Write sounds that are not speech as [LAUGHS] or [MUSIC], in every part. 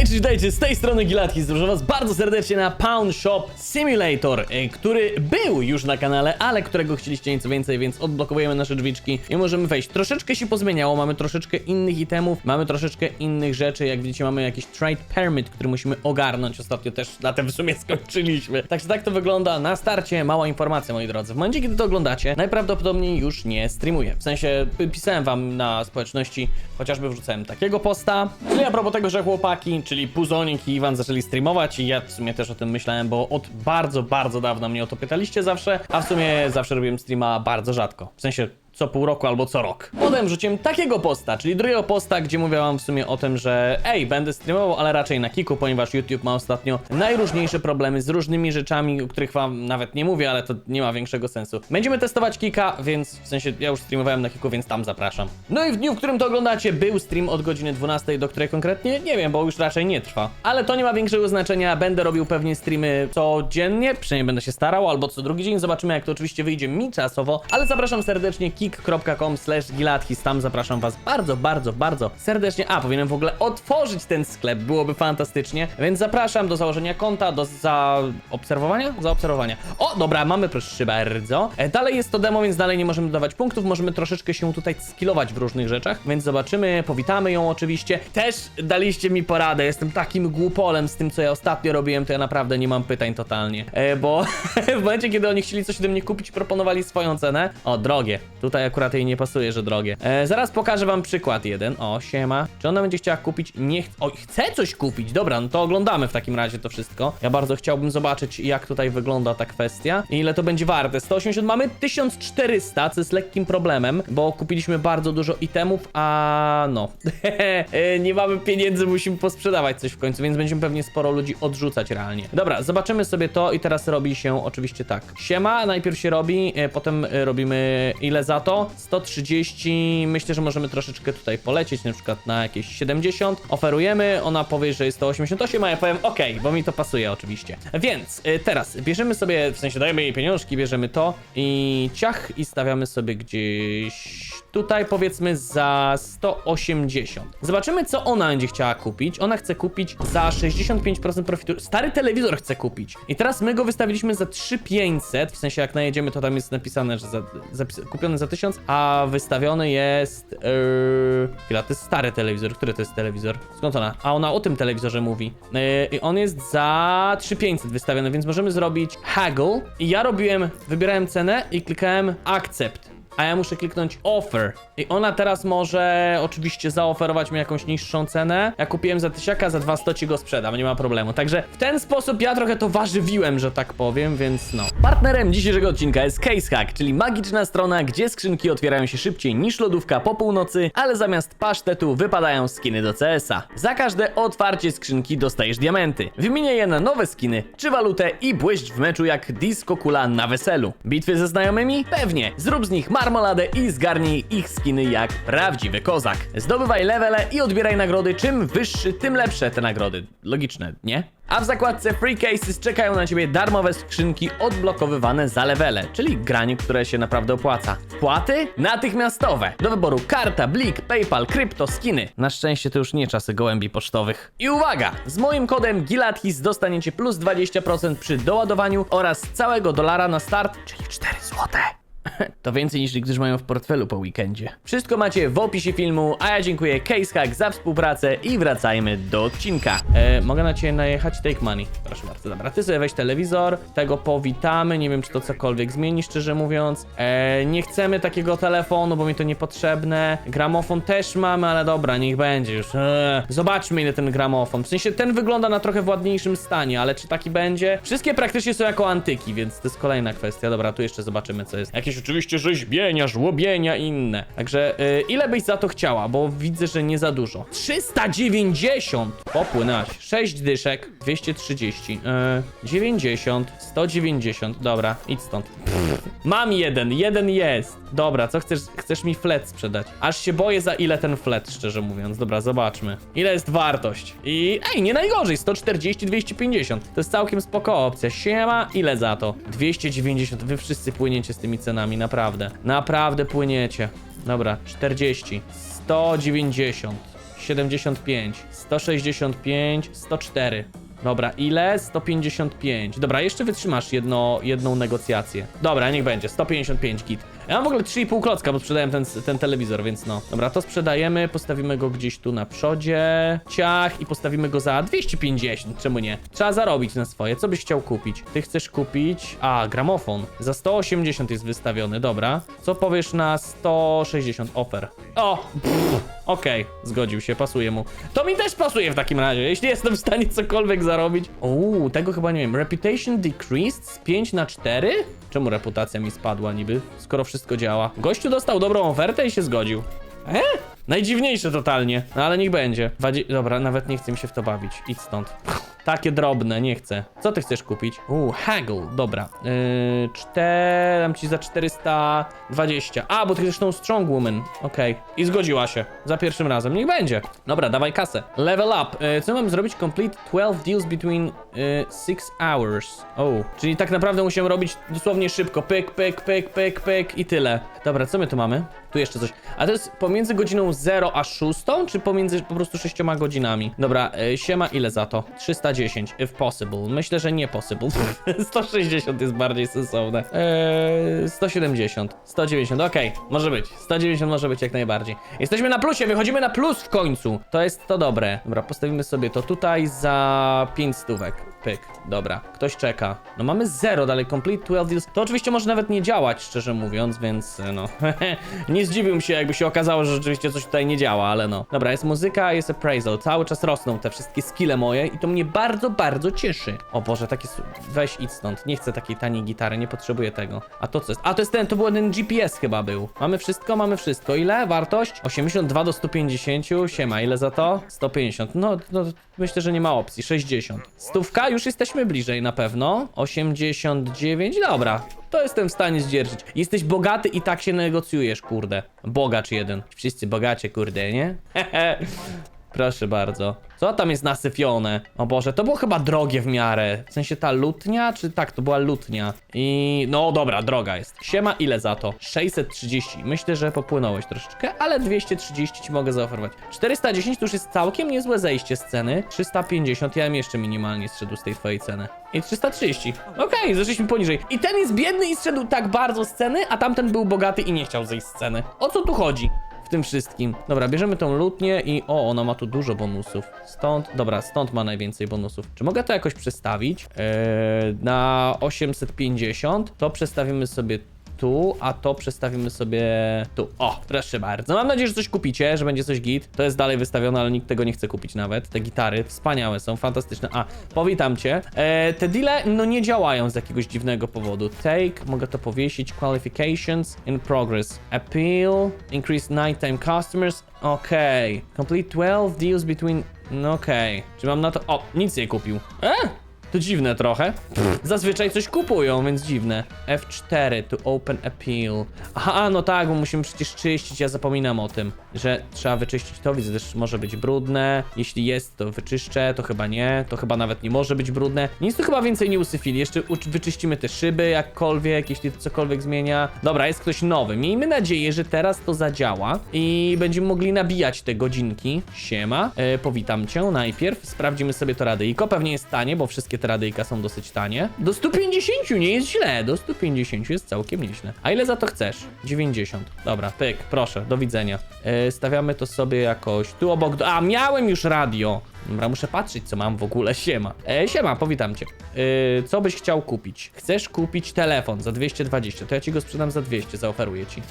Witajcie, witajcie, z tej strony Gilatki, zapraszam was bardzo serdecznie na Pound Shop Simulator, y, który był już na kanale, ale którego chcieliście nieco więcej, więc odblokowujemy nasze drzwiczki i możemy wejść. Troszeczkę się pozmieniało, mamy troszeczkę innych itemów, mamy troszeczkę innych rzeczy, jak widzicie mamy jakiś trade permit, który musimy ogarnąć, ostatnio też na tym w sumie skończyliśmy. Także tak to wygląda na starcie, mała informacja moi drodzy. W momencie, kiedy to oglądacie, najprawdopodobniej już nie streamuję. W sensie pisałem wam na społeczności, chociażby wrzucałem takiego posta. Czyli a propos tego, że chłopaki, czyli Puzonik i Iwan zaczęli streamować i ja w sumie też o tym myślałem, bo od bardzo, bardzo dawna mnie o to pytaliście zawsze, a w sumie zawsze robiłem streama bardzo rzadko. W sensie co pół roku albo co rok. Potem rzuciłem takiego posta, czyli drugiego posta, gdzie mówię wam w sumie o tym, że ej, będę streamował, ale raczej na Kiku, ponieważ YouTube ma ostatnio najróżniejsze problemy z różnymi rzeczami, o których wam nawet nie mówię, ale to nie ma większego sensu. Będziemy testować Kika, więc w sensie ja już streamowałem na Kiku, więc tam zapraszam. No i w dniu, w którym to oglądacie, był stream od godziny 12, do której konkretnie nie wiem, bo już raczej nie trwa. Ale to nie ma większego znaczenia, będę robił pewnie streamy codziennie, przynajmniej będę się starał, albo co drugi dzień, zobaczymy jak to oczywiście wyjdzie mi czasowo, ale zapraszam serdecznie kick.com slash gilathis, tam zapraszam was bardzo, bardzo, bardzo serdecznie. A, powinienem w ogóle otworzyć ten sklep, byłoby fantastycznie, więc zapraszam do założenia konta, do zaobserwowania? Zaobserwowania. O, dobra, mamy proszę bardzo. E, dalej jest to demo, więc dalej nie możemy dodawać punktów, możemy troszeczkę się tutaj skillować w różnych rzeczach, więc zobaczymy, powitamy ją oczywiście. Też daliście mi poradę, jestem takim głupolem z tym, co ja ostatnio robiłem, to ja naprawdę nie mam pytań totalnie, e, bo [LAUGHS] w momencie, kiedy oni chcieli coś ode mnie kupić, proponowali swoją cenę. O, drogie. Tutaj akurat jej nie pasuje, że drogie. E, zaraz pokażę wam przykład jeden. O, siema. Czy ona będzie chciała kupić? Nie ch O, chce coś kupić. Dobra, no to oglądamy w takim razie to wszystko. Ja bardzo chciałbym zobaczyć, jak tutaj wygląda ta kwestia. I ile to będzie warte. 180 mamy 1400, co jest lekkim problemem, bo kupiliśmy bardzo dużo itemów, a no. [LAUGHS] E, nie mamy pieniędzy, musimy posprzedawać coś w końcu, więc będziemy pewnie sporo ludzi odrzucać realnie. Dobra, zobaczymy sobie to i teraz robi się oczywiście tak. Siema, najpierw się robi, e, potem e, robimy ile za to? 130, myślę, że możemy troszeczkę tutaj polecieć, na przykład na jakieś 70. Oferujemy, ona powie, że jest to 88, a ja powiem ok, bo mi to pasuje oczywiście. Więc y, teraz bierzemy sobie, w sensie dajemy jej pieniążki, bierzemy to i ciach i stawiamy sobie gdzieś tutaj powiedzmy za 180. Zobaczymy, co ona będzie chciała kupić. Ona chce kupić za 65% profitu. Stary telewizor chce kupić. I teraz my go wystawiliśmy za 3500, w sensie jak najedziemy, to tam jest napisane, że za, zapis, kupiony za 1000, a wystawiony jest... Yy, chwila, to jest stary telewizor. Który to jest telewizor? Skąd ona? A ona o tym telewizorze mówi. Yy, I on jest za 3500 wystawiony, więc możemy zrobić haggle. I ja robiłem, wybierałem cenę i klikałem accept a ja muszę kliknąć offer. I ona teraz może oczywiście zaoferować mi jakąś niższą cenę. Ja kupiłem za tysiaka, za 200 ci go sprzedam, nie ma problemu. Także w ten sposób ja trochę to warzywiłem, że tak powiem, więc no. Partnerem dzisiejszego odcinka jest CaseHack, czyli magiczna strona, gdzie skrzynki otwierają się szybciej niż lodówka po północy, ale zamiast pasztetu wypadają skiny do CS-a. Za każde otwarcie skrzynki dostajesz diamenty. Wymieniaj je na nowe skiny czy walutę i błyszcz w meczu jak disco kula na weselu. Bitwy ze znajomymi? Pewnie. Zrób z nich marmoladę i zgarnij ich skiny jak prawdziwy kozak. Zdobywaj levele i odbieraj nagrody. Czym wyższy, tym lepsze te nagrody. Logiczne, nie? A w zakładce Free Cases czekają na Ciebie darmowe skrzynki odblokowywane za levele, czyli granie, które się naprawdę opłaca. Płaty? Natychmiastowe. Do wyboru karta, blik, PayPal, krypto, skiny. Na szczęście to już nie czasy gołębi pocztowych. I uwaga! Z moim kodem GILATHIS dostaniecie plus 20% przy doładowaniu oraz całego dolara na start, czyli 4 złote. [LAUGHS] To więcej niż niektórzy mają w portfelu po weekendzie. Wszystko macie w opisie filmu, a ja dziękuję CaseHack za współpracę i wracajmy do odcinka. E, mogę na ciebie najechać? Take money. Proszę bardzo, dobra. Ty sobie weź telewizor, tego powitamy, nie wiem czy to cokolwiek zmieni, szczerze mówiąc. E, nie chcemy takiego telefonu, bo mi to niepotrzebne. Gramofon też mamy, ale dobra, niech będzie już. E, zobaczmy ile ten gramofon. W sensie ten wygląda na trochę w ładniejszym stanie, ale czy taki będzie? Wszystkie praktycznie są jako antyki, więc to jest kolejna kwestia. Dobra, tu jeszcze zobaczymy co jest. Jakieś oczywiście rzeźbienia, żłobienia i inne. Także y, ile byś za to chciała? Bo widzę, że nie za dużo. 390! Popłynęłaś. 6 dyszek, 230, y, 90, 190. Dobra, idź stąd. Pff, mam jeden, jeden jest. Dobra, co chcesz? Chcesz mi flet sprzedać? Aż się boję za ile ten flet, szczerze mówiąc. Dobra, zobaczmy. Ile jest wartość? I ej, nie najgorzej, 140, 250. To jest całkiem spoko opcja. Siema, ile za to? 290. Wy wszyscy płyniecie z tymi cenami, naprawdę. Naprawdę płyniecie. Dobra, 40, 190. 75, 165, 104. Dobra, ile? 155. Dobra, jeszcze wytrzymasz jedno, jedną negocjację. Dobra, niech będzie, 155 git. Ja mam w ogóle 3,5 klocka, bo sprzedałem ten, ten telewizor, więc no. Dobra, to sprzedajemy, postawimy go gdzieś tu na przodzie. Ciach i postawimy go za 250, czemu nie? Trzeba zarobić na swoje. Co byś chciał kupić? Ty chcesz kupić... A, gramofon. Za 180 jest wystawiony, dobra. Co powiesz na 160 offer? O! Okej, zgodził się, pasuje mu. To mi też pasuje w takim razie, jeśli jestem w stanie cokolwiek zarobić. Uuu, tego chyba nie wiem. Reputation decreased z 5 na 4? Czemu reputacja mi spadła niby, skoro wszystko działa? Gościu dostał dobrą ofertę i się zgodził. E? Najdziwniejsze totalnie, no ale niech będzie. Dobra, nawet nie chcę mi się w to bawić. Idź stąd. Takie drobne, nie chcę. Co ty chcesz kupić? Uuu, haggle, dobra. Yy, dam ci za 420. A, bo ty chcesz tą strong woman. Okej. I zgodziła się. Za pierwszym razem. Niech będzie. Dobra, dawaj kasę. Level up. Yy, co mam zrobić? Complete 12 deals between 6 hours. Oh, czyli tak naprawdę musimy robić dosłownie szybko. Pyk, pyk, pyk, pyk, pyk i tyle. Dobra, co my tu mamy? Tu jeszcze coś. A to jest pomiędzy godziną 0 a 6, czy pomiędzy po prostu 6 godzinami? Dobra, y, siema, ile za to? 310, if possible. Myślę, że nie possible. [LAUGHS] 160 jest bardziej sensowne. Eee, 170, 190, okej, może być. 190 może być jak najbardziej. Jesteśmy na plusie, wychodzimy na plus w końcu. To jest to dobre. Dobra, postawimy sobie to tutaj za 5 stówek. Pyk, dobra. Ktoś czeka. No mamy 0 dalej, complete 12 deals. To oczywiście może nawet nie działać, szczerze mówiąc, więc e, no. [LAUGHS] nie zdziwiłbym się, jakby się okazało, że rzeczywiście coś tutaj nie działa, ale no. Dobra, jest muzyka, jest appraisal. Cały czas rosną te wszystkie skille moje i to mnie bardzo, bardzo cieszy. O Boże, takie... Weź idź stąd. Nie chcę takiej taniej gitary, nie potrzebuję tego. A to co jest? A to jest ten, to był ten GPS chyba był. Mamy wszystko, mamy wszystko. Ile? Wartość? 82 do 150. Siema, ile za to? 150. No, no myślę, że nie ma opcji. 60. Stówka? Już jesteśmy bliżej na pewno. 89. Dobra. To jestem w stanie zdzierżyć. Jesteś bogaty i tak się negocjujesz, kurde. Bogacz jeden. Wszyscy bogacie, kurde, nie? [LAUGHS] Proszę bardzo. Co tam jest nasyfione? O Boże, to było chyba drogie w miarę. W sensie ta lutnia, czy tak, to była lutnia. I no dobra, droga jest. Siema, ile za to? 630. Myślę, że popłynąłeś troszeczkę, ale 230 ci mogę zaoferować. 410 to już jest całkiem niezłe zejście z ceny. 350, ja bym jeszcze minimalnie zszedł z tej twojej ceny. I 330. Okej, zeszliśmy poniżej. I ten jest biedny i zszedł tak bardzo z ceny, a tamten był bogaty i nie chciał zejść z ceny. O co tu chodzi? Tym wszystkim. Dobra, bierzemy tą lutnię i o, ona ma tu dużo bonusów. Stąd, dobra, stąd ma najwięcej bonusów. Czy mogę to jakoś przestawić? Eee, na 850 to przestawimy sobie tu, a to przestawimy sobie tu. O, proszę bardzo. Mam nadzieję, że coś kupicie, że będzie coś git. To jest dalej wystawione, ale nikt tego nie chce kupić nawet. Te gitary wspaniałe są, fantastyczne. A, powitam cię. E, te deale, no nie działają z jakiegoś dziwnego powodu. Take, mogę to powiesić. Qualifications in progress. Appeal, increase nighttime customers. Okej. Complete 12 deals between... No okej. Czy mam na to... O, nic nie kupił. E? To dziwne trochę. Zazwyczaj coś kupują, więc dziwne. F4 to open appeal. Aha, no tak, bo musimy przecież czyścić, ja zapominam o tym, że trzeba wyczyścić to, widzę też może być brudne. Jeśli jest, to wyczyszczę, to chyba nie, to chyba nawet nie może być brudne. Nic tu chyba więcej nie usyfili, jeszcze wyczyścimy te szyby jakkolwiek, jeśli to cokolwiek zmienia. Dobra, jest ktoś nowy. Miejmy nadzieję, że teraz to zadziała i będziemy mogli nabijać te godzinki. Siema, e, powitam cię najpierw, sprawdzimy sobie to radyjko, pewnie jest tanie, bo wszystkie te radyjka są dosyć tanie. Do 150 nie jest źle, do 150 jest całkiem nieźle. A ile za to chcesz? 90. Dobra, pyk, proszę, do widzenia. E, stawiamy to sobie jakoś tu obok. A, miałem już radio. Dobra, muszę patrzeć, co mam w ogóle. Siema. E, siema, powitam cię. E, co byś chciał kupić? Chcesz kupić telefon za 220, to ja ci go sprzedam za 200, zaoferuję ci.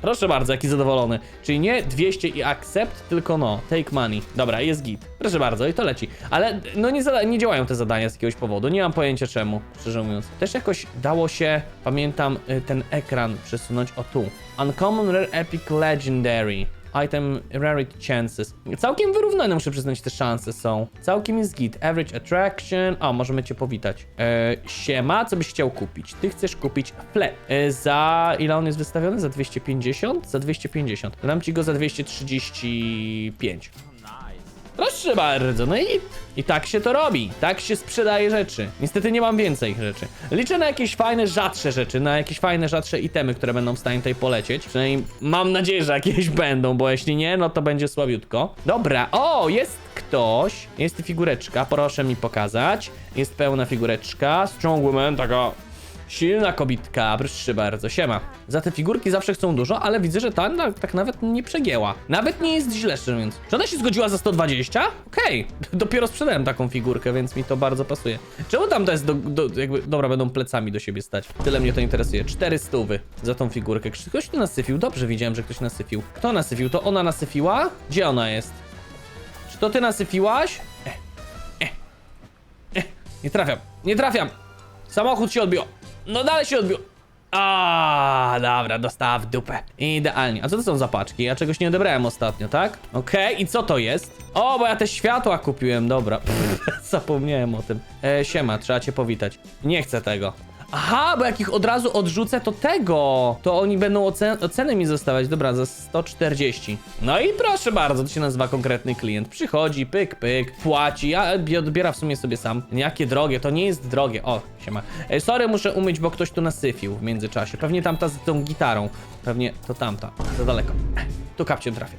Proszę bardzo, jaki zadowolony. Czyli nie 200 i accept, tylko no, take money. Dobra, jest git. Proszę bardzo, i to leci. Ale no nie, nie działają te zadania z jakiegoś powodu, nie mam pojęcia czemu, szczerze mówiąc. Też jakoś dało się, pamiętam, y, ten ekran przesunąć o tu. Uncommon Rare Epic Legendary. Item Rarity Chances. Całkiem wyrównane, muszę przyznać, te szanse są. Całkiem jest git. Average Attraction. O, możemy cię powitać. E, siema, co byś chciał kupić? Ty chcesz kupić fle. E, za ile on jest wystawiony? Za 250? Za 250. Dam ci go za 235. Proszę bardzo, no i, i tak się to robi. Tak się sprzedaje rzeczy. Niestety nie mam więcej rzeczy. Liczę na jakieś fajne, rzadsze rzeczy, na jakieś fajne, rzadsze itemy, które będą w stanie tutaj polecieć. Przynajmniej mam nadzieję, że jakieś [LAUGHS] będą, bo jeśli nie, no to będzie słabiutko. Dobra, o, jest ktoś. Jest figureczka, proszę mi pokazać. Jest pełna figureczka. Strong woman, taka Silna kobitka, proszę bardzo, siema. Za te figurki zawsze chcą dużo, ale widzę, że ta na, tak nawet nie przegięła. Nawet nie jest źle, szczerze mówiąc. Czy ona się zgodziła za 120? Okej, [LAUGHS] dopiero sprzedałem taką figurkę, więc mi to bardzo pasuje. Czemu tam to jest do, do, jakby, dobra, będą plecami do siebie stać. Tyle mnie to interesuje. Cztery stówy za tą figurkę. Czy ktoś tu nasyfił? Dobrze widziałem, że ktoś nasyfił. Kto nasyfił? To ona nasyfiła? Gdzie ona jest? Czy to ty nasyfiłaś? E, e, e. Nie trafiam, nie trafiam. Samochód się odbił. No dalej się odbił. A, dobra, dostała w dupę. Idealnie. A co to są za paczki? Ja czegoś nie odebrałem ostatnio, tak? Okej, i co to jest? O, bo ja te światła kupiłem, dobra. [LAUGHS] Zapomniałem o tym. E, siema, trzeba cię powitać. Nie chcę tego. Aha, bo jak ich od razu odrzucę, to tego. To oni będą ocen oceny mi zostawiać. Dobra, za 140. No i proszę bardzo, to się nazywa konkretny klient. Przychodzi, pyk, pyk, płaci, a bi- odbiera w sumie sobie sam. Jakie drogie, to nie jest drogie. O, siema. E, sorry, muszę umyć, bo ktoś tu nasyfił w międzyczasie. Pewnie tamta z tą gitarą. Pewnie to tamta. Za daleko. Tu kapcią trafię.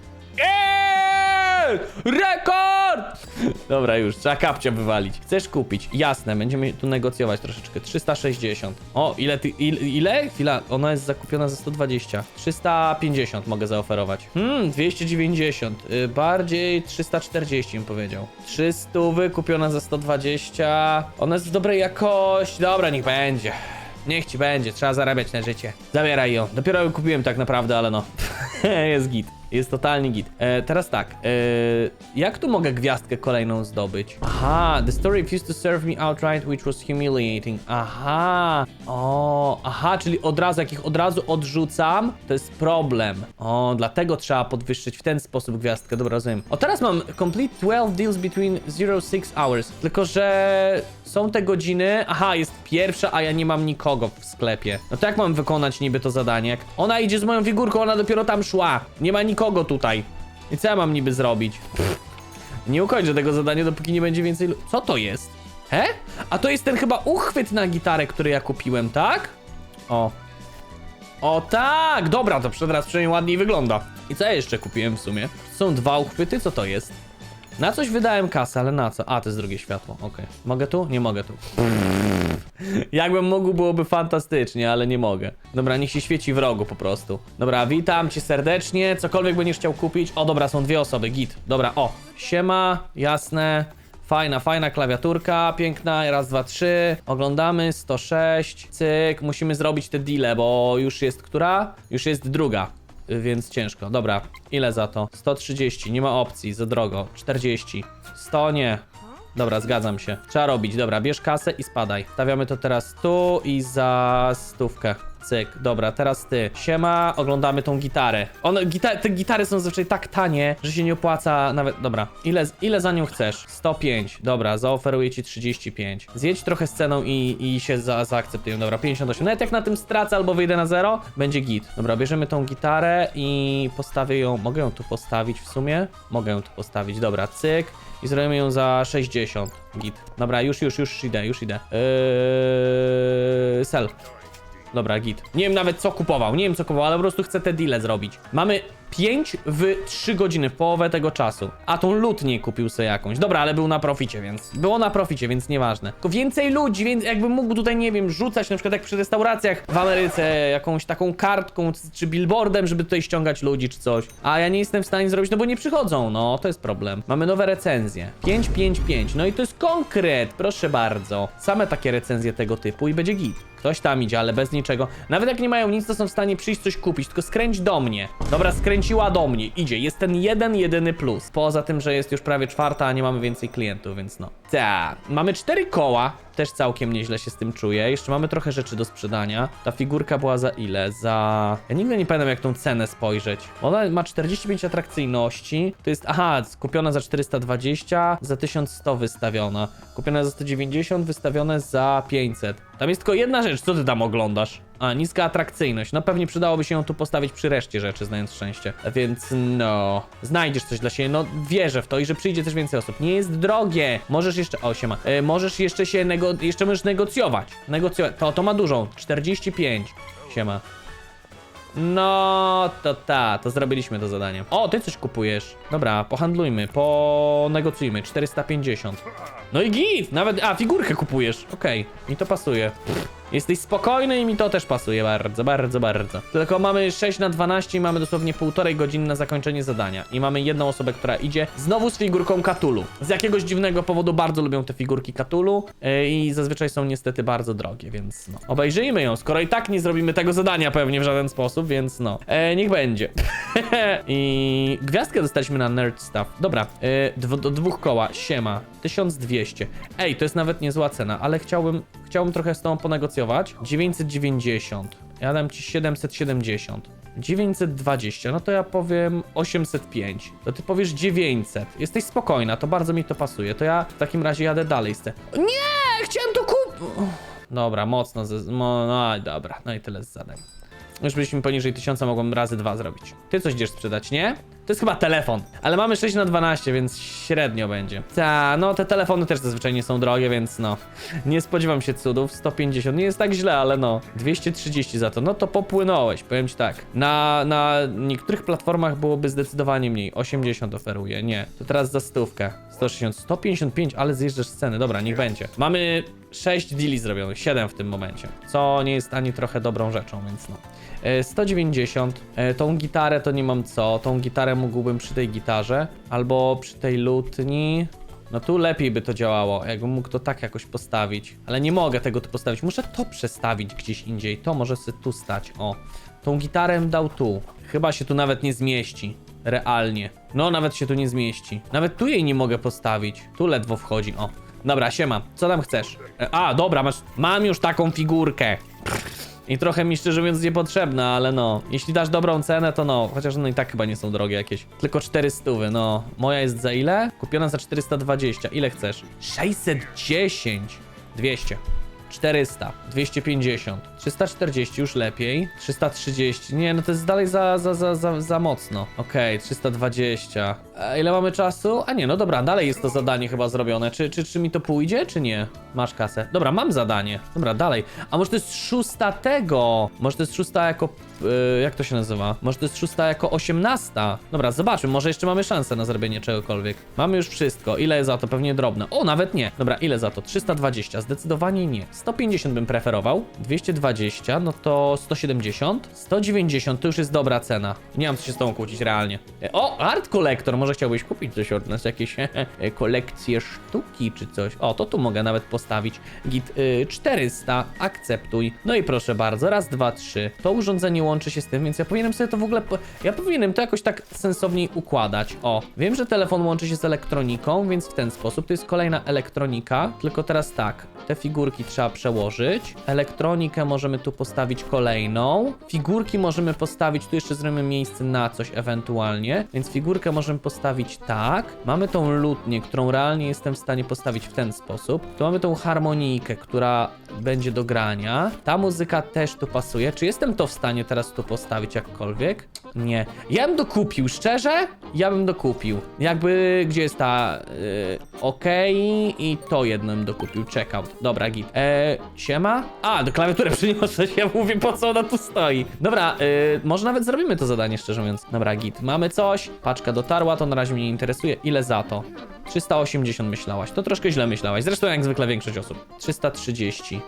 Rekord! Dobra, już, trzeba kapcia wywalić. Chcesz kupić? Jasne, będziemy tu negocjować troszeczkę. 360. O, ile ty, il, ile? Chwila, ona jest zakupiona za 120. 350 mogę zaoferować. Hmm, 290. Y, bardziej 340 bym powiedział. 300 kupiona za 120. Ona jest w dobrej jakości. Dobra, niech będzie. Niech ci będzie, trzeba zarabiać na życie. Zabieraj ją. Dopiero ją kupiłem tak naprawdę, ale no. [LAUGHS] jest git. Jest totalnie git. E, teraz tak. E, jak tu mogę gwiazdkę kolejną zdobyć? Aha, the story refused to serve me outright, which was humiliating. Aha. O, aha, czyli od razu, jak ich od razu odrzucam, to jest problem. O, dlatego trzeba podwyższyć w ten sposób gwiazdkę. Dobra, rozumiem. O, teraz mam complete 12 deals between 0-6 hours. Tylko, że są te godziny. Aha, jest pierwsza, a ja nie mam nikogo w sklepie. No to jak mam wykonać niby to zadanie? Ona idzie z moją figurką, ona dopiero tam szła. Nie ma nikogo tutaj. I co ja mam niby zrobić? Pff. Nie ukończę tego zadania, dopóki nie będzie więcej. Co to jest? He? A to jest ten chyba uchwyt na gitarę, który ja kupiłem, tak? O. O tak! Dobra, to przed raz przynajmniej ładniej wygląda. I co ja jeszcze kupiłem w sumie? Są dwa uchwyty, co to jest? Na coś wydałem kasę, ale na co? A, to jest drugie światło, okej. Mogę tu? Nie mogę tu. [LAUGHS] Jakbym mógł, byłoby fantastycznie, ale nie mogę. Dobra, niech się świeci w rogu po prostu. Dobra, witam cię serdecznie, cokolwiek będziesz chciał kupić. O, dobra, są dwie osoby, git. Dobra, o, siema, jasne. Fajna, fajna klawiaturka, piękna, raz, dwa, trzy. Oglądamy, 106, cyk. Musimy zrobić te deale, bo już jest która? Już jest druga, więc ciężko. Dobra, ile za to? 130, nie ma opcji, za drogo. 40, 100 nie. Dobra, zgadzam się. Trzeba robić. Dobra, bierz kasę i spadaj. Stawiamy to teraz tu i za stówkę. Cyk, dobra, teraz ty. Siema, oglądamy tą gitarę. One, gita te gitary są zazwyczaj tak tanie, że się nie opłaca nawet. Dobra, ile, ile za nią chcesz? 105. Dobra, zaoferuję ci 35. Zjedź trochę z ceną i, i się za, zaakceptuję. Dobra, 58. Nawet jak na tym stracę albo wyjdę na zero, będzie git. Dobra, bierzemy tą gitarę i postawię ją. Mogę ją tu postawić w sumie? Mogę ją tu postawić. Dobra, cyk. I zrobimy ją za 60. Git. Dobra, już, już, już idę, już idę. Yy... Sell. Dobra, git. Nie wiem nawet co kupował, nie wiem co kupował, ale po prostu chcę te deale zrobić. Mamy 5 w 3 godziny, w połowę tego czasu. A tą lutnię kupił sobie jakąś. Dobra, ale był na proficie, więc... Było na proficie, więc nieważne. Tylko więcej ludzi, więc jakbym mógł tutaj, nie wiem, rzucać na przykład jak przy restauracjach w Ameryce jakąś taką kartką czy billboardem, żeby tutaj ściągać ludzi czy coś. A ja nie jestem w stanie zrobić, no bo nie przychodzą, no to jest problem. Mamy nowe recenzje. 5, 5, 5. No i to jest konkret, proszę bardzo. Same takie recenzje tego typu i będzie git. Ktoś tam idzie, ale bez niczego. Nawet jak nie mają nic, to są w stanie przyjść coś kupić, tylko skręć do mnie. Dobra, skręciła do mnie, idzie. Jest ten jeden, jedyny plus. Poza tym, że jest już prawie czwarta, a nie mamy więcej klientów, więc no. Tak, mamy cztery koła. Też całkiem nieźle się z tym czuję. Jeszcze mamy trochę rzeczy do sprzedania. Ta figurka była za ile? Za... Ja nigdy nie pamiętam jak tą cenę spojrzeć. Ona ma 45 atrakcyjności. To jest, aha, kupiona za 420, za 1100 wystawiona. Kupiona za 190, wystawione za 500. Tam jest tylko jedna rzecz, co ty tam oglądasz? A, niska atrakcyjność. No pewnie przydałoby się ją tu postawić przy reszcie rzeczy, znając szczęście. Więc no, znajdziesz coś dla siebie. No wierzę w to i że przyjdzie też więcej osób. Nie jest drogie. Możesz jeszcze, o siema, e, możesz jeszcze się, nego, jeszcze możesz negocjować. Negocjować. To, to ma dużą, 45. Siema. No, to ta, to zrobiliśmy to zadanie. O, ty coś kupujesz. Dobra, pohandlujmy, ponegocjujmy. 450. No i git! Nawet, a, figurkę kupujesz. Okej, mi to pasuje. Jesteś spokojny i mi to też pasuje bardzo, bardzo, bardzo. Tylko mamy 6 na 12 i mamy dosłownie półtorej godziny na zakończenie zadania. I mamy jedną osobę, która idzie znowu z figurką Katulu. Z jakiegoś dziwnego powodu bardzo lubią te figurki Katulu yy, i zazwyczaj są niestety bardzo drogie, więc no. Obejrzyjmy ją, skoro i tak nie zrobimy tego zadania pewnie w żaden sposób, więc no. E, niech będzie. [LAUGHS] I gwiazdkę dostaliśmy na Nerd Stuff. Dobra, e, dw do dwóch koła, siema, 1200. Ej, to jest nawet niezła cena, ale chciałbym, chciałbym trochę z tobą ponegocjować. 990. Ja dam ci 770. 920, no to ja powiem 805. To ty powiesz 900. Jesteś spokojna, to bardzo mi to pasuje. To ja w takim razie jadę dalej z te... Nie, chciałem to kupić. Dobra, mocno. Ze... mo- No, dobra, no i tyle z zadań. Już byliśmy poniżej 1000, mogłem razy dwa zrobić. Ty coś idziesz sprzedać, nie? To jest chyba telefon, ale mamy 6 na 12, więc średnio będzie. Ta, no te telefony też zazwyczaj nie są drogie, więc no. Nie spodziewam się cudów. 150 nie jest tak źle, ale no. 230 za to, no to popłynąłeś, powiem ci tak. Na, na niektórych platformach byłoby zdecydowanie mniej. 80 oferuje, nie. To teraz za stówkę. 160, 155, ale zjeżdżasz ceny. Dobra, niech będzie. Mamy 6 deali zrobionych, 7 w tym momencie, co nie jest ani trochę dobrą rzeczą, więc no. E, 190, e, tą gitarę to nie mam co, tą gitarę mógłbym przy tej gitarze, albo przy tej lutni, no tu lepiej by to działało, jakbym mógł to tak jakoś postawić, ale nie mogę tego tu postawić, muszę to przestawić gdzieś indziej, to może sobie tu stać, o. Tą gitarę dał tu, chyba się tu nawet nie zmieści, realnie, no nawet się tu nie zmieści, nawet tu jej nie mogę postawić, tu ledwo wchodzi, o. Dobra, siema, co tam chcesz? E, A, dobra, masz, mam już taką figurkę. I trochę mi szczerze mówiąc niepotrzebna, ale no, jeśli dasz dobrą cenę, to no, chociaż no i tak chyba nie są drogie jakieś. Tylko 400, no. Moja jest za ile? Kupiona za 420. Ile chcesz? 610. 200. 400, 250, 340 już lepiej, 330, nie no to jest dalej za, za, za, za, za mocno. Okej, 320. A ile mamy czasu? A nie, no dobra, dalej jest to zadanie chyba zrobione. Czy, czy, czy mi to pójdzie, czy nie? Masz kasę. Dobra, mam zadanie. Dobra, dalej. A może to jest szósta tego? Może to jest szósta jako... Yy, jak to się nazywa? Może to jest szósta jako osiemnasta? Dobra, zobaczmy, może jeszcze mamy szansę na zrobienie czegokolwiek. Mamy już wszystko. Ile za to? Pewnie drobne. O, nawet nie. Dobra, ile za to? 320. Zdecydowanie nie. 150 bym preferował. 220, no to 170. 190 to już jest dobra cena. Nie mam co się z tobą kłócić realnie. E, O, Art Collector. Może chciałbyś kupić coś od nas? Jakieś [LAUGHS] e, kolekcje sztuki czy coś. O, to tu mogę nawet postawić. Git y, 400. Akceptuj. No i proszę bardzo. Raz, dwa, trzy. To urządzenie łączy się z tym, więc ja powinienem sobie to w ogóle... Ja powinienem to jakoś tak sensowniej układać. O, wiem, że telefon łączy się z elektroniką, więc w ten sposób to jest kolejna elektronika. Tylko teraz tak. Te figurki trzeba przełożyć. Elektronikę możemy tu postawić kolejną. Figurki możemy postawić, tu jeszcze zrobimy miejsce na coś ewentualnie, więc figurkę możemy postawić tak. Mamy tą lutnię, którą realnie jestem w stanie postawić w ten sposób. Tu mamy tą harmonijkę, która będzie do grania. Ta muzyka też tu pasuje. Czy jestem to w stanie teraz tu postawić jakkolwiek? Nie. Ja bym dokupił, szczerze? Ja bym dokupił. Jakby, gdzie jest ta... Yy, Okej i to jedno bym dokupił. Checkout. Dobra, git. Eee, siema? A, do klawiatury [LAUGHS] przyniosę się. Mówię, po co ona tu stoi. Dobra, yy, może nawet zrobimy to zadanie, szczerze mówiąc. Dobra, git. Mamy coś. Paczka dotarła, to na razie mnie nie interesuje. Ile za to? 380 myślałaś. To troszkę źle myślałaś. Zresztą jak zwykle większość osób. 330.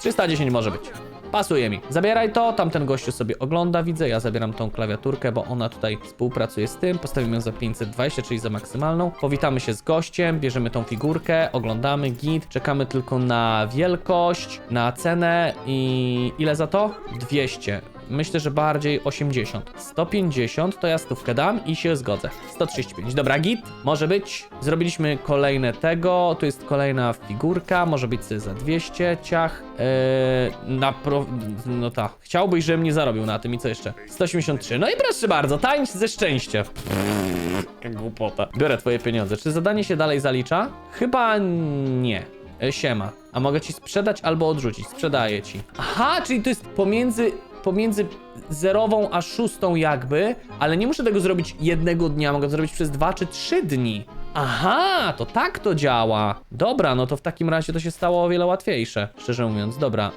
310 może być. Pasuje mi. Zabieraj to, tamten gościu sobie ogląda, widzę. Ja zabieram tą klawiaturkę, bo ona tutaj współpracuje z tym. Postawimy ją za 520, czyli za maksymalną. Powitamy się z gościem, bierzemy tą figurkę, oglądamy git, czekamy tylko na wielkość, na cenę i ile za to? 200. Myślę, że bardziej 80. 150 to ja stówkę dam i się zgodzę. 135. Dobra, git, może być. Zrobiliśmy kolejne tego. Tu jest kolejna figurka, może być za 200 ciach. Yy, na pro... No tak. Chciałbyś, żebym nie zarobił na tym i co jeszcze? 183. No i proszę bardzo, tańcz ze szczęścia. Jaka głupota. Biorę twoje pieniądze. Czy zadanie się dalej zalicza? Chyba nie. E, Siema. A mogę ci sprzedać albo odrzucić. Sprzedaję ci. Aha, czyli to jest pomiędzy, pomiędzy zerową a szóstą jakby, ale nie muszę tego zrobić jednego dnia, mogę to zrobić przez dwa czy trzy dni. Aha, to tak to działa. Dobra, no to w takim razie to się stało o wiele łatwiejsze, szczerze mówiąc. Dobra,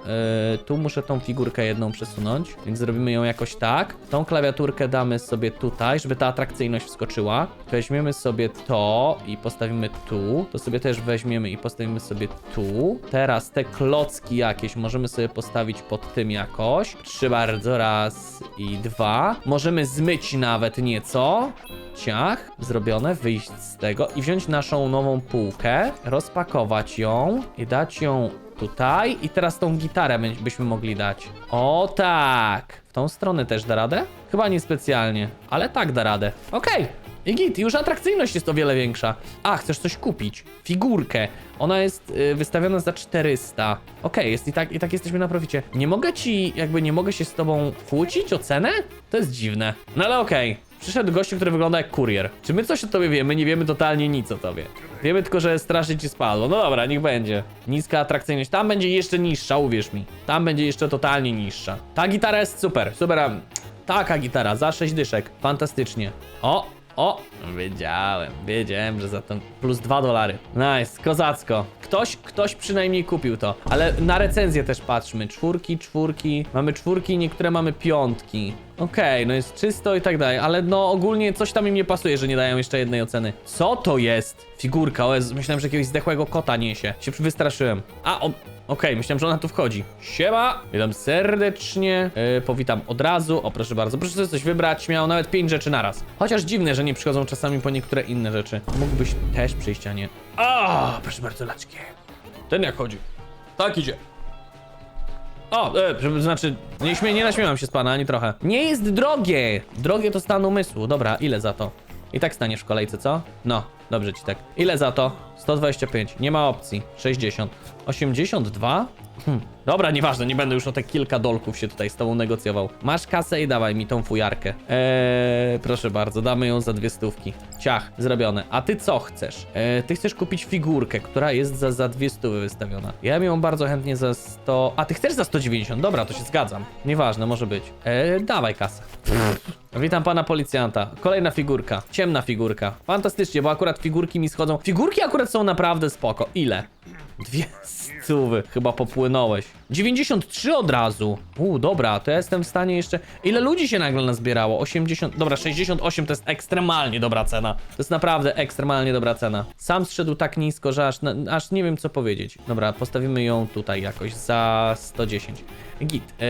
yy, tu muszę tą figurkę jedną przesunąć, więc zrobimy ją jakoś tak. Tą klawiaturkę damy sobie tutaj, żeby ta atrakcyjność wskoczyła. Weźmiemy sobie to i postawimy tu. To sobie też weźmiemy i postawimy sobie tu. Teraz te klocki jakieś możemy sobie postawić pod tym jakoś. Trzy bardzo, raz i dwa. Możemy zmyć nawet nieco. Ciach, zrobione, wyjść z tego i wziąć naszą nową półkę, rozpakować ją i dać ją tutaj. I teraz tą gitarę by- byśmy mogli dać. O tak! W tą stronę też da radę? Chyba niespecjalnie, ale tak da radę. Okej. I git, już atrakcyjność jest o wiele większa. A, chcesz coś kupić? Figurkę. Ona jest y, wystawiona za 400. Okej, jest i tak, i tak jesteśmy na proficie. Nie mogę ci, jakby nie mogę się z tobą kłócić o cenę? To jest dziwne. No ale okej. Przyszedł gościu, który wygląda jak kurier. Czy my coś o tobie wiemy? Nie wiemy totalnie nic o tobie. Wiemy tylko, że strasznie ci spadło. No dobra, niech będzie. Niska atrakcyjność. Tam będzie jeszcze niższa, uwierz mi. Tam będzie jeszcze totalnie niższa. Ta gitara jest super. Super. Taka gitara, za 6 dyszek. Fantastycznie. O, o, wiedziałem, wiedziałem, że za to plus 2 dolary. Nice, kozacko. Ktoś, ktoś przynajmniej kupił to. Ale na recenzję też patrzmy. Czwórki, czwórki. Mamy czwórki, niektóre mamy piątki. Okej, no jest czysto i tak dalej, ale no ogólnie coś tam im nie pasuje, że nie dają jeszcze jednej oceny. Co to jest? Figurka, o myślałem, że jakiegoś zdechłego kota niesie. Się wystraszyłem. A, o, Okej, myślałem, że ona tu wchodzi. Siema! Witam serdecznie. Yy, powitam od razu. O, proszę bardzo. Proszę sobie coś wybrać. Miał nawet pięć rzeczy naraz. Chociaż dziwne, że nie przychodzą czasami po niektóre inne rzeczy. Mógłbyś też przyjść, a nie... O, proszę bardzo, laczkie. Ten jak chodzi? Tak idzie. O, e, znaczy, nie, śmie, nie naśmiewam się z pana, ani trochę. Nie jest drogie! Drogie to stan umysłu. Dobra, ile za to? I tak staniesz w kolejce, co? No, dobrze ci tak. Ile za to? 125. Nie ma opcji. 60. 82? Hm. Dobra, nieważne, nie będę już o te kilka dolków się tutaj z tobą negocjował. Masz kasę i dawaj mi tą fujarkę. Eee, proszę bardzo, damy ją za dwie stówki. Ciach, zrobione. A ty co chcesz? Eee, ty chcesz kupić figurkę, która jest za, za dwie stówy wystawiona. Ja bym ją bardzo chętnie za 100... A ty chcesz za 190? Dobra, to się zgadzam. Nieważne, może być. Eee, dawaj kasę. Witam pana policjanta. Kolejna figurka. Ciemna figurka. Fantastycznie, bo akurat figurki mi schodzą. Figurki akurat są naprawdę spoko. Ile? Dwie stówy. Chyba popłynąłeś. 93 od razu. Uuu, dobra, to ja jestem w stanie jeszcze... Ile ludzi się nagle nazbierało? 80... Dobra, 68 to jest ekstremalnie dobra cena. To jest naprawdę ekstremalnie dobra cena. Sam zszedł tak nisko, że aż, na- aż nie wiem co powiedzieć. Dobra, postawimy ją tutaj jakoś za 110. Git. Yy,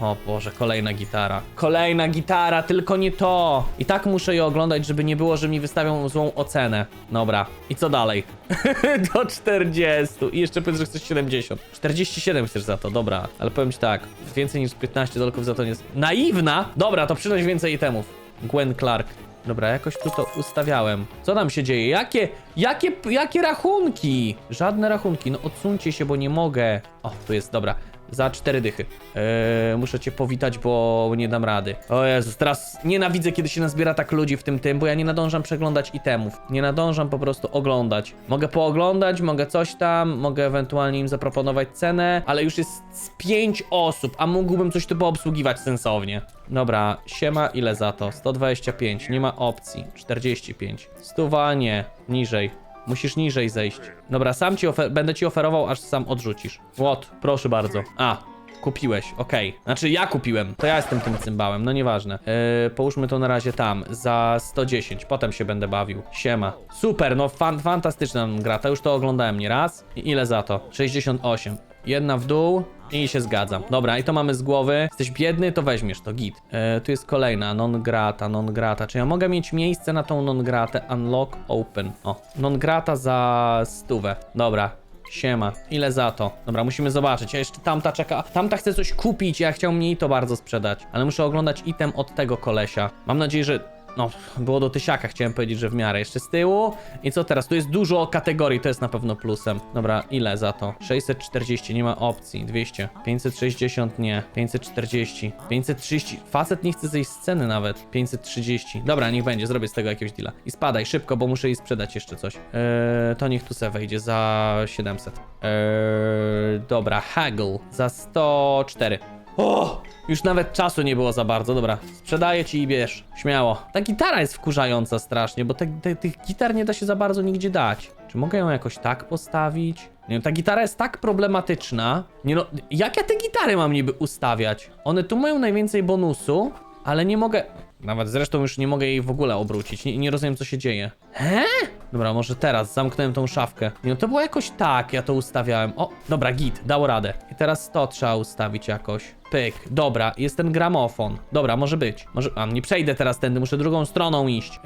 o Boże, kolejna gitara. Kolejna gitara, tylko nie to. I tak muszę je oglądać, żeby nie było, że mi wystawią złą ocenę. Dobra. I co dalej? [LAUGHS] Do 40. I jeszcze powiedz, że chcesz 70. 47 chcesz za to, dobra. Ale powiem ci tak, więcej niż 15 dolków za to nie jest... Naiwna? Dobra, to przynoś więcej itemów. Gwen Clark. Dobra, jakoś tu to ustawiałem. Co tam się dzieje? Jakie, jakie, jakie rachunki? Żadne rachunki. No odsuńcie się, bo nie mogę. O, tu jest, dobra. Za cztery dychy. Eee, muszę cię powitać, bo nie dam rady. O Jezus, teraz nienawidzę, kiedy się nazbiera tak ludzi w tym tym, bo ja nie nadążam przeglądać itemów. Nie nadążam po prostu oglądać. Mogę pooglądać, mogę coś tam, mogę ewentualnie im zaproponować cenę, ale już jest z pięć osób, a mógłbym coś tu poobsługiwać sensownie. Dobra, siema, ile za to? 125, nie ma opcji. 45. Stuwa, nie. Niżej. Musisz niżej zejść. Dobra, sam ci będę ci oferował, aż sam odrzucisz. Łot, proszę bardzo. A, kupiłeś, okej. Znaczy ja kupiłem, to ja jestem tym cymbałem, no nieważne. Yy, połóżmy to na razie tam, za 110, potem się będę bawił. Siema. Super, no fan fantastyczna gra, to już to oglądałem nieraz. I ile za to? 68. Jedna w dół i się zgadzam. Dobra, i to mamy z głowy. Jesteś biedny, to weźmiesz to, git. E, tu jest kolejna, non grata, non grata. Czy ja mogę mieć miejsce na tą non gratę? Unlock, open. O, non grata za stówę. Dobra, Siema, ile za to? Dobra, musimy zobaczyć. Ja jeszcze tamta czeka. Tamta chce coś kupić, ja chciałbym jej to bardzo sprzedać. Ale muszę oglądać item od tego kolesia. Mam nadzieję, że No, było do tysiaka, chciałem powiedzieć, że w miarę. Jeszcze z tyłu. I co teraz? Tu jest dużo kategorii, to jest na pewno plusem. Dobra, ile za to? 640, nie ma opcji. 200. 560, nie. 540. 530. Facet nie chce zejść z ceny nawet. 530. Dobra, niech będzie, zrobię z tego jakiegoś deala. I spadaj szybko, bo muszę jej sprzedać jeszcze coś. Eee, to niech tu se wejdzie za 700. Eee, dobra, haggle za 104. O! Już nawet czasu nie było za bardzo, dobra. Sprzedaję ci i bierz. Śmiało. Ta gitara jest wkurzająca strasznie, bo te, te, tych gitar nie da się za bardzo nigdzie dać. Czy mogę ją jakoś tak postawić? Nie ta gitara jest tak problematyczna. Nie no, jak ja te gitary mam niby ustawiać? One tu mają najwięcej bonusu, ale nie mogę... Nawet zresztą już nie mogę jej w ogóle obrócić. Nie, nie rozumiem, co się dzieje. He? Dobra, może teraz zamknąłem tą szafkę. No to było jakoś tak, ja to ustawiałem. O, dobra, git, dał radę. I teraz to trzeba ustawić jakoś. Pyk, dobra, jest ten gramofon. Dobra, może być. Może, a, nie przejdę teraz tędy, muszę drugą stroną iść.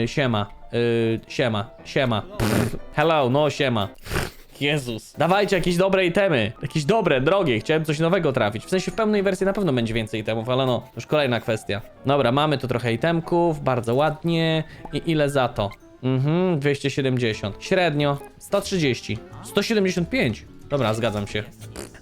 Yy, siema, yy, siema, siema. Pff, hello, no siema. Jezus. Dawajcie jakieś dobre itemy. Jakieś dobre, drogie. Chciałem coś nowego trafić. W sensie w pełnej wersji na pewno będzie więcej itemów, ale no, już kolejna kwestia. Dobra, mamy tu trochę itemków, bardzo ładnie. I ile za to? Mhm, 270. Średnio 130. 175. Dobra, zgadzam się.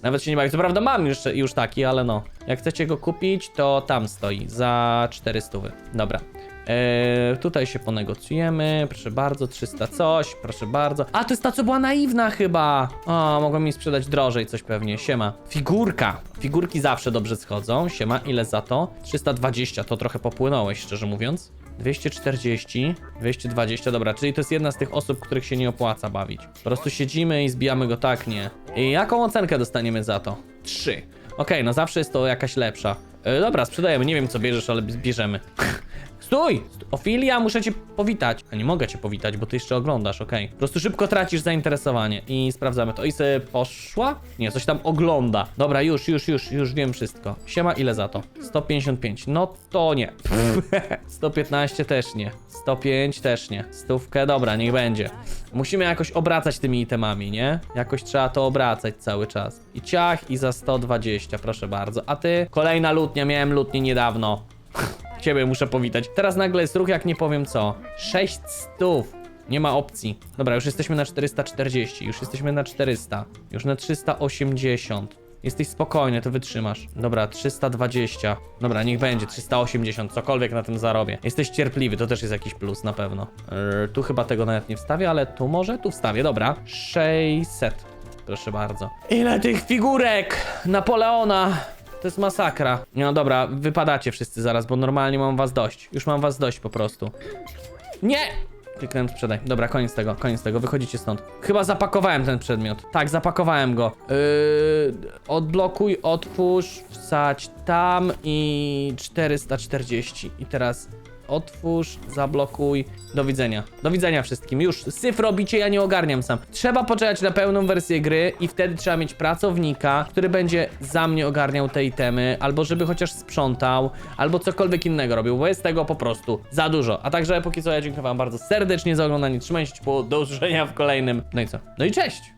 Nawet się nie bawię. Co prawda mam już, już taki, ale no. Jak chcecie go kupić, to tam stoi. Za 400. Dobra. Eee, tutaj się ponegocjujemy, proszę bardzo, 300 coś, proszę bardzo. A, to jest ta, co była naiwna chyba. O, mogą mi sprzedać drożej coś pewnie, siema. Figurka. Figurki zawsze dobrze schodzą, siema, ile za to? 320, to trochę popłynąłeś, szczerze mówiąc. 240, 220, dobra, czyli to jest jedna z tych osób, których się nie opłaca bawić. Po prostu siedzimy i zbijamy go tak, nie. I jaką ocenkę dostaniemy za to? 3. Okej, no zawsze jest to jakaś lepsza. E, dobra, sprzedajemy, nie wiem co bierzesz, ale bierzemy. [LAUGHS] Stój! Ofilia, muszę cię powitać. A nie mogę cię powitać, bo ty jeszcze oglądasz, okej. Po prostu szybko tracisz zainteresowanie i sprawdzamy to. I sobie poszła? Nie, coś tam ogląda. Dobra, już, już, już, już wiem wszystko. Siema, ile za to? 155. No to nie. [LAUGHS] 115 też nie. 105 też nie. Stówkę, dobra, niech będzie. Musimy jakoś obracać tymi itemami, nie? Jakoś trzeba to obracać cały czas. I ciach, i za 120, proszę bardzo. A ty? Kolejna lutnia, miałem lutnię niedawno. Ciebie muszę powitać. Teraz nagle jest ruch, jak nie powiem co. 600. Nie ma opcji. Dobra, już jesteśmy na 440, już jesteśmy na 400, już na 380. Jesteś spokojny, to wytrzymasz. Dobra, 320. Dobra, niech będzie 380, cokolwiek na tym zarobię. Jesteś cierpliwy, to też jest jakiś plus na pewno. Yy, tu chyba tego nawet nie wstawię, ale tu może? Tu wstawię, dobra. 600. Proszę bardzo. Ile tych figurek! Napoleona! To jest masakra. No dobra, wypadacie wszyscy zaraz, bo normalnie mam was dość. Już mam was dość po prostu. Nie! Kliknąłem sprzedaj. Dobra, koniec tego, koniec tego, wychodzicie stąd. Chyba zapakowałem ten przedmiot. Tak, zapakowałem go. Yy, odblokuj, otwórz, wsadź tam i 440. I teraz otwórz, zablokuj. Do widzenia. Do widzenia wszystkim. Już syf robicie, ja nie ogarniam sam. Trzeba poczekać na pełną wersję gry i wtedy trzeba mieć pracownika, który będzie za mnie ogarniał te itemy, albo żeby chociaż sprzątał, albo cokolwiek innego robił, bo jest tego po prostu za dużo. A także póki co ja dziękuję wam bardzo serdecznie za oglądanie. Trzymajcie się do usłyszenia w kolejnym. No i co? No i cześć!